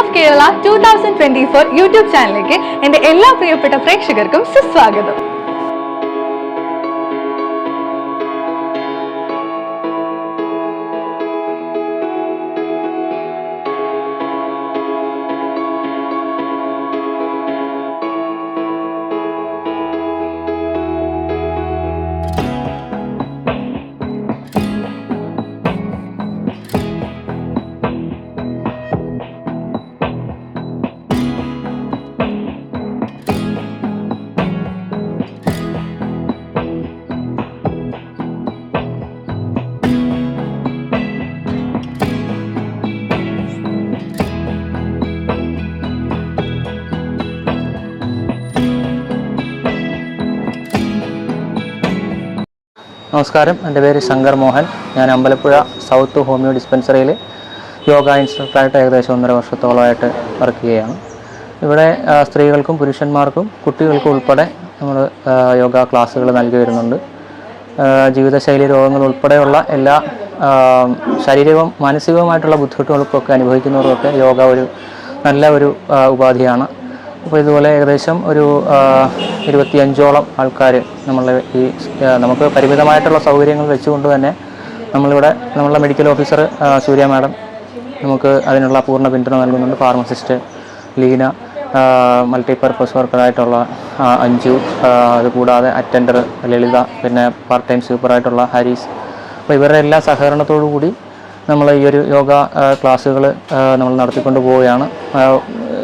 Of Kerala two thousand twenty four YouTube ചാനലിലേക്ക് എന്റെ എല്ലാ പ്രിയപ്പെട്ട പ്രേക്ഷകർക്കും സുസ്വാഗതം. നമസ്കാരം. എന്റെ പേര് ശങ്കർ മോഹൻ. ഞാൻ അമ്പലപ്പുഴ സൗത്ത് ഹോമിയോ ഡിസ്പെൻസറിയിൽ യോഗ ഇൻസ്ട്രക്ടറായിട്ട് ഏകദേശം ഒന്നര വർഷത്തോളമായിട്ട് വർക്ക് ചെയ്യുകയാണ്. ഇവിടെ സ്ത്രീകൾക്കും പുരുഷന്മാർക്കും കുട്ടികൾക്കും ഉൾപ്പെടെ നമ്മൾ യോഗ ക്ലാസ്സുകൾ നൽകി വരുന്നുണ്ട്. ജീവിതശൈലി രോഗങ്ങൾ ഉൾപ്പെടെയുള്ള എല്ലാ ശാരീരികവും മാനസികവുമായിട്ടുള്ള ബുദ്ധിമുട്ടുകൾക്കൊക്കെ അനുഭവിക്കുന്നവർക്കൊക്കെ യോഗ ഒരു നല്ല ഒരു ഉപാധിയാണ്. അപ്പോൾ ഇതുപോലെ ഏകദേശം ഒരു ഇരുപത്തിയഞ്ചോളം ആൾക്കാർ നമ്മൾ ഈ നമുക്ക് പരിമിതമായിട്ടുള്ള സൗകര്യങ്ങൾ വെച്ചുകൊണ്ട് തന്നെ നമ്മളിവിടെ നമ്മളുടെ മെഡിക്കൽ ഓഫീസർ സൂര്യ മാഡം നമുക്ക് അതിനുള്ള പൂർണ പിന്തുണ നൽകുന്നുണ്ട്. ഫാർമസിസ്റ്റ് ലീന മൾട്ടിപർപ്പസ് വർക്കറായിട്ടുള്ള അഞ്ജു അതുകൂടാതെ അറ്റൻഡർ ലളിത പിന്നെ പാർട്ട് ടൈം സൂപ്പറായിട്ടുള്ള ഹരീസ് അപ്പോൾ ഇവരുടെ എല്ലാ സഹകരണത്തോടു കൂടി നമ്മൾ ഈ ഒരു യോഗ ക്ലാസ്സുകൾ നമ്മൾ നടത്തിക്കൊണ്ട് പോവുകയാണ്.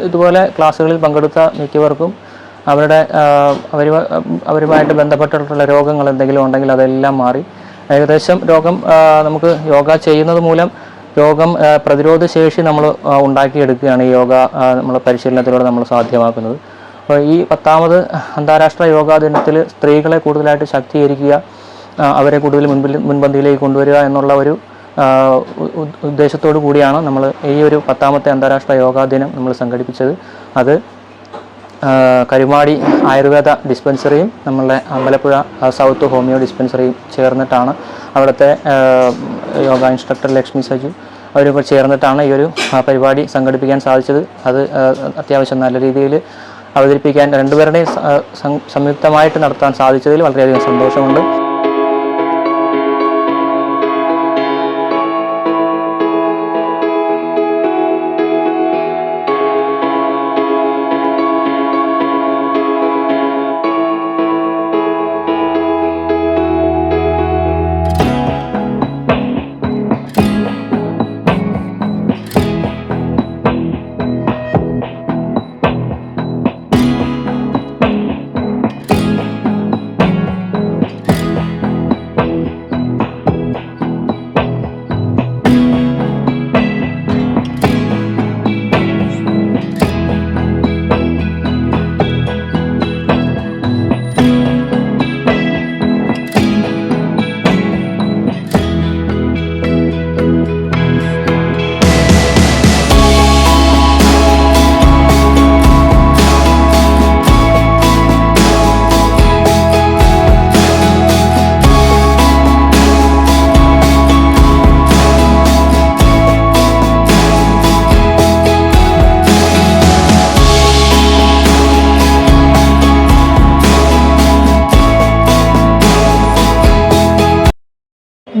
ഇതുപോലെ ക്ലാസ്സുകളിൽ പങ്കെടുത്ത മിക്കവർക്കും അവരുടെ അവർ അവരുമായിട്ട് ബന്ധപ്പെട്ടിട്ടുള്ള രോഗങ്ങൾ എന്തെങ്കിലും ഉണ്ടെങ്കിൽ അതെല്ലാം മാറി. ഏകദേശം രോഗം നമുക്ക് യോഗ ചെയ്യുന്നത് മൂലം രോഗം പ്രതിരോധ ശേഷി നമ്മൾ ഉണ്ടാക്കിയെടുക്കുകയാണ് ഈ യോഗ നമ്മൾ പരിശീലനത്തിലൂടെ നമ്മൾ സാധ്യമാക്കുന്നത്. അപ്പോൾ ഈ പത്താമത് അന്താരാഷ്ട്ര യോഗാ ദിനത്തിൽ സ്ത്രീകളെ കൂടുതലായിട്ട് ശാക്തീകരിക്കുക അവരെ കൂടുതൽ മുൻപിൽ മുൻപന്തിയിലേക്ക് കൊണ്ടുവരിക എന്നുള്ള ഒരു ഉദ്ദേശത്തോടു കൂടിയാണ് നമ്മൾ ഈ ഒരു പത്താമത്തെ അന്താരാഷ്ട്ര യോഗാ ദിനം നമ്മൾ സംഘടിപ്പിച്ചത്. അത് കരുമാടി ആയുർവേദ ഡിസ്പെൻസറിയും നമ്മളുടെ അമ്പലപ്പുഴ സൗത്ത് ഹോമിയോ ഡിസ്പെൻസറിയും ചേർന്നിട്ടാണ് അവിടുത്തെ യോഗ ഇൻസ്ട്രക്ടർ ലക്ഷ്മി സജു അവരൊക്കെ ചേർന്നിട്ടാണ് ഈ ഒരു പരിപാടി സംഘടിപ്പിക്കാൻ സാധിച്ചത്. അത് അത്യാവശ്യം നല്ല രീതിയിൽ അവതരിപ്പിക്കാൻ രണ്ടുപേരുടെയും സംയുക്തമായിട്ട് നടത്താൻ സാധിച്ചതിൽ വളരെയധികം സന്തോഷമുണ്ട്.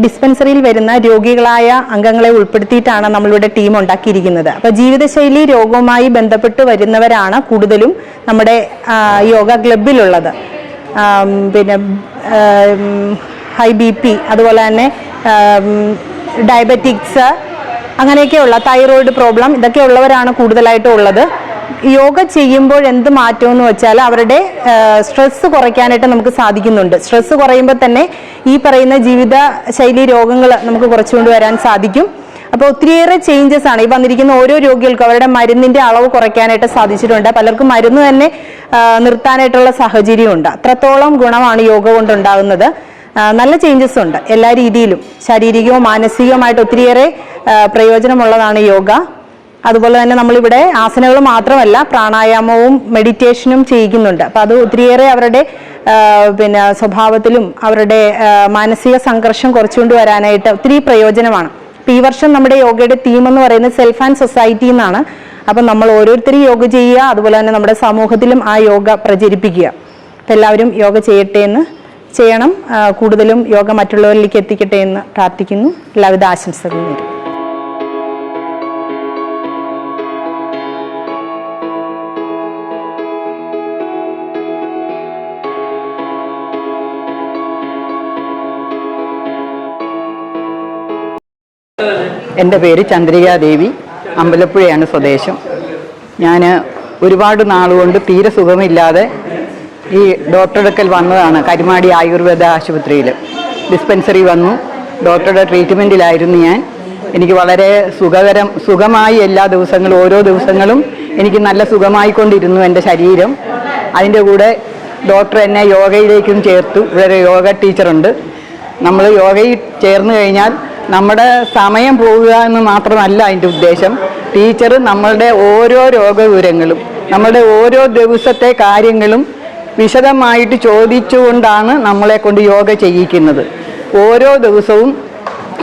ഡിസ്പെൻസറിയിൽ വരുന്ന രോഗികളായ അംഗങ്ങളെ ഉൾപ്പെടുത്തിയിട്ടാണ് നമ്മളിവിടെ ടീം ഉണ്ടാക്കിയിരിക്കുന്നത്. അപ്പൊ ജീവിതശൈലി രോഗവുമായി ബന്ധപ്പെട്ട് വരുന്നവരാണ് കൂടുതലും നമ്മുടെ യോഗ ക്ലബിലുള്ളത് പിന്നെ ഹൈ ബി പി അതുപോലെ തന്നെ ഡയബറ്റിക്സ് അങ്ങനെയൊക്കെയുള്ള തൈറോയിഡ് പ്രോബ്ലം ഇതൊക്കെ ഉള്ളവരാണ് കൂടുതലായിട്ടും ഉള്ളത്. യോഗ ചെയ്യുമ്പോൾ എന്ത് മാറ്റം എന്ന് വെച്ചാൽ അവരുടെ സ്ട്രെസ് കുറയ്ക്കാനായിട്ട് നമുക്ക് സാധിക്കുന്നുണ്ട്. സ്ട്രെസ് കുറയുമ്പോൾ തന്നെ ഈ പറയുന്ന ജീവിത ശൈലി രോഗങ്ങൾ നമുക്ക് കുറച്ചുകൊണ്ട് വരാൻ സാധിക്കും. അപ്പോൾ ഒത്തിരിയേറെ ചേഞ്ചസ് ആണ്. ഈ വന്നിരിക്കുന്ന ഓരോ രോഗികൾക്കും അവരുടെ മരുന്നിന്റെ അളവ് കുറയ്ക്കാനായിട്ട് സാധിച്ചിട്ടുണ്ട്. പലർക്കും മരുന്ന് തന്നെ നിർത്താനായിട്ടുള്ള സാഹചര്യമുണ്ട്. അത്രത്തോളം ഗുണമാണ് യോഗ കൊണ്ടുണ്ടാകുന്നത്. നല്ല ചേഞ്ചസ് ഉണ്ട്. എല്ലാ രീതിയിലും. ശാരീരികവും മാനസികവുമായിട്ട് ഒത്തിരിയേറെ പ്രയോജനമുള്ളതാണ് യോഗ. അതുപോലെ തന്നെ നമ്മളിവിടെ ആസനകൾ മാത്രമല്ല പ്രാണായാമവും മെഡിറ്റേഷനും ചെയ്യിക്കുന്നുണ്ട് അപ്പൊ അത് ഒത്തിരിയേറെ അവരുടെ പിന്നെ സ്വഭാവത്തിലും അവരുടെ മാനസിക സംഘർഷം കുറച്ചുകൊണ്ട് വരാനായിട്ട് ഒത്തിരി പ്രയോജനമാണ്. അപ്പം ഈ വർഷം നമ്മുടെ യോഗയുടെ തീം എന്ന് പറയുന്നത് സെൽഫ് ആൻഡ് സൊസൈറ്റി എന്നാണ്. അപ്പം നമ്മൾ ഓരോരുത്തരും യോഗ ചെയ്യുക അതുപോലെ തന്നെ നമ്മുടെ സമൂഹത്തിലും ആ യോഗ പ്രചരിപ്പിക്കുക. അപ്പം എല്ലാവരും യോഗ ചെയ്യട്ടെ എന്ന് ചെയ്യണം. കൂടുതലും യോഗ മറ്റുള്ളവരിലേക്ക് എത്തിക്കട്ടെ എന്ന് പ്രാർത്ഥിക്കുന്നു. എല്ലാവിധ ആശംസകളും നേരും എന്റെ പേര് ചന്ദ്രികാദേവി അമ്പലപ്പുഴയാണ് സ്വദേശം. ഞാൻ ഒരുപാട് നാളുകൊണ്ട് തീരെ സുഖമില്ലാതെ ഈ ഡോക്ടറെടുക്കൽ വന്നതാണ് കരിമാടി ആയുർവേദ ആശുപത്രിയിൽ ഡിസ്പെൻസറി വന്നു ഡോക്ടറുടെ ട്രീറ്റ്മെന്റിലായിരുന്നു ഞാൻ. എനിക്ക് വളരെ സുഖകരം സുഖമായി എല്ലാ ദിവസങ്ങളും ഓരോ ദിവസങ്ങളും എനിക്ക് നല്ല സുഖമായിക്കൊണ്ടിരുന്നു എന്റെ ശരീരം. അതിന്റെ കൂടെ ഡോക്ടർ എന്നെ യോഗയിലേക്കും ചേർത്തു ഇവിടെ യോഗ ടീച്ചറുണ്ട്. നമ്മൾ യോഗയിൽ ചേർന്ന് കഴിഞ്ഞാൽ നമ്മുടെ സമയം പോവുക എന്ന് മാത്രമല്ല അതിന്റെ ഉദ്ദേശം. ടീച്ചർ നമ്മളുടെ ഓരോ രോഗവിവരങ്ങളും നമ്മുടെ ഓരോ ദിവസത്തെ കാര്യങ്ങളും വിശദമായിട്ട് ചോദിച്ചുകൊണ്ടാണ് നമ്മളെ കൊണ്ട് യോഗ ചെയ്യിക്കുന്നത്. ഓരോ ദിവസവും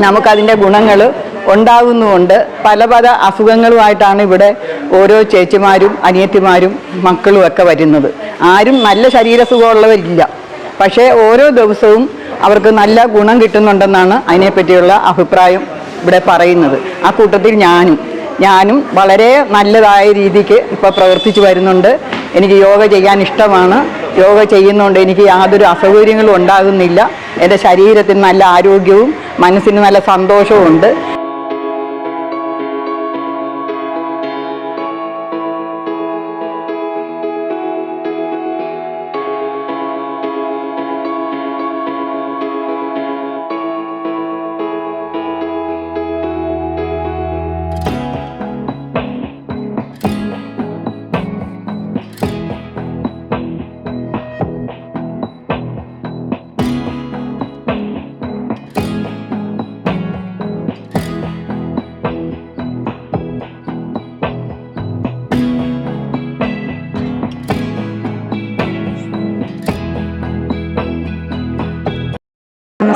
നമുക്കതിന്റെ ഗുണങ്ങൾ ഉണ്ടാകുന്നുമുണ്ട്. പല പല അസുഖങ്ങളുമായിട്ടാണ് ഇവിടെ ഓരോ ചേച്ചിമാരും അനിയത്തിമാരും മക്കളും ഒക്കെ വരുന്നത്. ആരും നല്ല ശരീരസുഖമുള്ളവരില്ല. പക്ഷേ ഓരോ ദിവസവും അവർക്ക് നല്ല ഗുണം കിട്ടുന്നുണ്ടെന്നാണ് അതിനെപ്പറ്റിയുള്ള അഭിപ്രായം ഇവിടെ പറയുന്നത്. ആ കൂട്ടത്തിൽ ഞാനും ഞാനും വളരെ നല്ലതായ രീതിക്ക് ഇപ്പോൾ പ്രവർത്തിച്ചു വരുന്നുണ്ട്. എനിക്ക് യോഗ ചെയ്യാൻ ഇഷ്ടമാണ്. യോഗ ചെയ്യുന്നതുകൊണ്ട് എനിക്ക് യാതൊരു അസൗകര്യങ്ങളും ഉണ്ടാകുന്നില്ല. എന്റെ ശരീരത്തിന് നല്ല ആരോഗ്യവും മനസ്സിന് നല്ല സന്തോഷവും ഉണ്ട്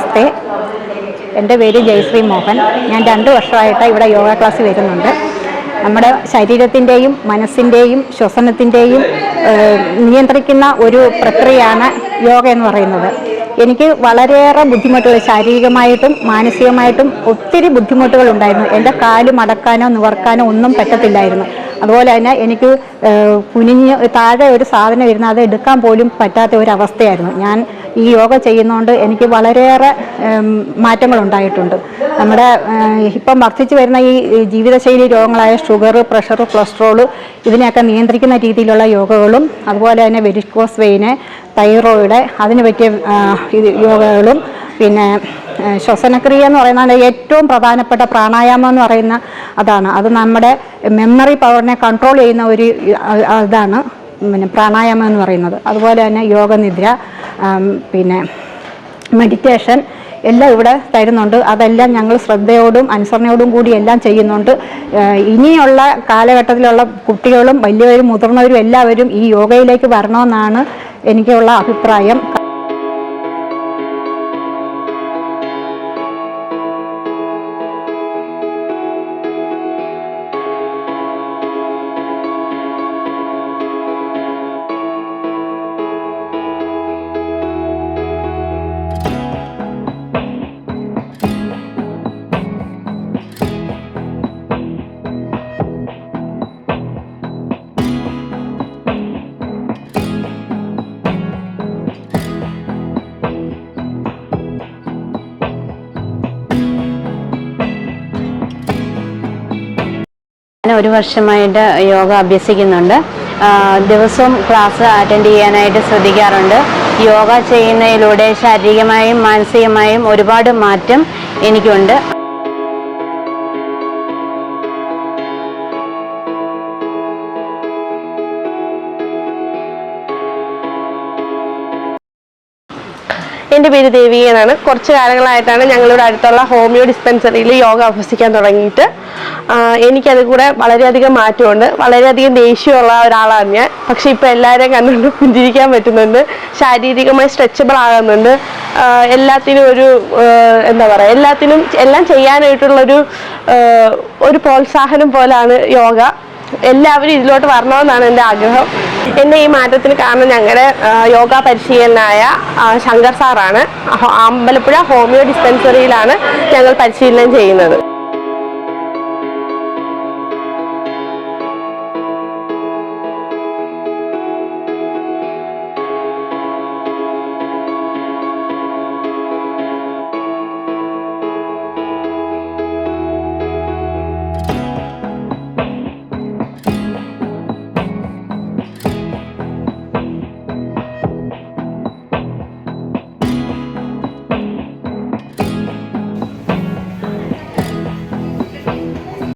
നമസ്തേ എന്റെ പേര് ജയശ്രീ മോഹൻ. ഞാൻ രണ്ട് വർഷമായിട്ട് ഇവിടെ യോഗ ക്ലാസ് വരുന്നുണ്ട്. നമ്മുടെ ശരീരത്തിന്റെയും മനസ്സിന്റെയും ശ്വസനത്തിന്റെയും നിയന്ത്രിക്കുന്ന ഒരു പ്രക്രിയയാണ് യോഗ എന്ന് പറയുന്നത്. എനിക്ക് വളരെയേറെ ബുദ്ധിമുട്ടുകൾ ശാരീരികമായിട്ടും മാനസികമായിട്ടും ഒത്തിരി ബുദ്ധിമുട്ടുകൾ ഉണ്ടായിരുന്നു എന്റെ കാൽ മടക്കാനോ നിവർക്കാനോ ഒന്നും പറ്റത്തില്ലായിരുന്നു. അതുപോലെ തന്നെ എനിക്ക് കുനിഞ്ഞ് താഴെ ഒരു സാധനം ഇരുന്ന് അത് എടുക്കാൻ പോലും പറ്റാത്ത ഒരു അവസ്ഥയായിരുന്നു. ഞാൻ ഈ യോഗ ചെയ്യുന്നതുകൊണ്ട് എനിക്ക് വളരെയേറെ മാറ്റങ്ങളുണ്ടായിട്ടുണ്ട് നമ്മുടെ ഇപ്പം വർദ്ധിച്ചു വരുന്ന ഈ ജീവിതശൈലി രോഗങ്ങളായ ഷുഗർ പ്രഷർ കൊളസ്ട്രോൾ ഇതിനെയൊക്കെ നിയന്ത്രിക്കുന്ന രീതിയിലുള്ള യോഗകളും അതുപോലെ തന്നെ വെരിക്കോസ് വെയിന് തൈറോയിഡ് അതിന് പറ്റിയ യോഗകളും പിന്നെ ശ്വസനക്രിയ എന്ന് പറയുന്നത് ഏറ്റവും പ്രധാനപ്പെട്ട പ്രാണായാമം എന്ന് പറയുന്ന അതാണ്. അത് നമ്മുടെ മെമ്മറി പവറിനെ കൺട്രോൾ ചെയ്യുന്ന ഒരു ഇതാണ് പിന്നെ പ്രാണായാമം എന്ന് പറയുന്നത്. അതുപോലെ തന്നെ യോഗനിദ്ര പിന്നെ മെഡിറ്റേഷൻ എല്ലാം ഇവിടെ തരുന്നുണ്ട്. അതെല്ലാം ഞങ്ങൾ ശ്രദ്ധയോടും അനുസരണയോടും കൂടി എല്ലാം ചെയ്യുന്നുണ്ട്. ഇനിയുള്ള കാലഘട്ടത്തിലുള്ള കുട്ടികളും വലിയവരും മുതിർന്നവരും എല്ലാവരും ഈ യോഗയിലേക്ക് വരണമെന്നാണ് എനിക്കുള്ള അഭിപ്രായം. ഞാൻ ഒരു വർഷമായിട്ട് യോഗ അഭ്യസിക്കുന്നുണ്ട്. ദിവസവും ക്ലാസ് അറ്റൻഡ് ചെയ്യാനായിട്ട് ശ്രദ്ധിക്കാറുണ്ട്. യോഗ ചെയ്യുന്നതിലൂടെ ശാരീരികമായും മാനസികമായും ഒരുപാട് മാറ്റം എനിക്കുണ്ട്. എന്റെ പേര് ദേവി എന്നാണ്. കുറച്ച് കാലങ്ങളായിട്ടാണ് ഞങ്ങളിവിടെ അടുത്തുള്ള ഹോമിയോ ഡിസ്പെൻസറിയിൽ യോഗ അഭ്യസിക്കാൻ തുടങ്ങിയിട്ട്. എനിക്കത് കൂടെ വളരെയധികം മാറ്റമുണ്ട്. വളരെയധികം ദേഷ്യമുള്ള ഒരാളാണ് ഞാൻ. പക്ഷെ ഇപ്പോൾ എല്ലാവരെയും കണ്ടുകൊണ്ട് പുഞ്ചിരിക്കാൻ പറ്റുന്നുണ്ട്. ശാരീരികമായി സ്ട്രെച്ചബിൾ ആകുന്നുണ്ട്. എല്ലാത്തിനും ഒരു എന്താ പറയുക എല്ലാത്തിനും എല്ലാം ചെയ്യാനായിട്ടുള്ളൊരു ഒരു പ്രോത്സാഹനം പോലാണ് യോഗ. എല്ലാവരും ഇതിലോട്ട് വരണമെന്നാണ് എന്റെ ആഗ്രഹം. എന്റെ ഈ മാറ്റത്തിന് കാരണം ഞങ്ങളുടെ യോഗ പരിശീലനായ ശങ്കർ സാറാണ്. അമ്പലപ്പുഴ ഹോമിയോ ഡിസ്പെൻസറിയിലാണ് ഞങ്ങൾ പരിശീലനം ചെയ്യുന്നത്.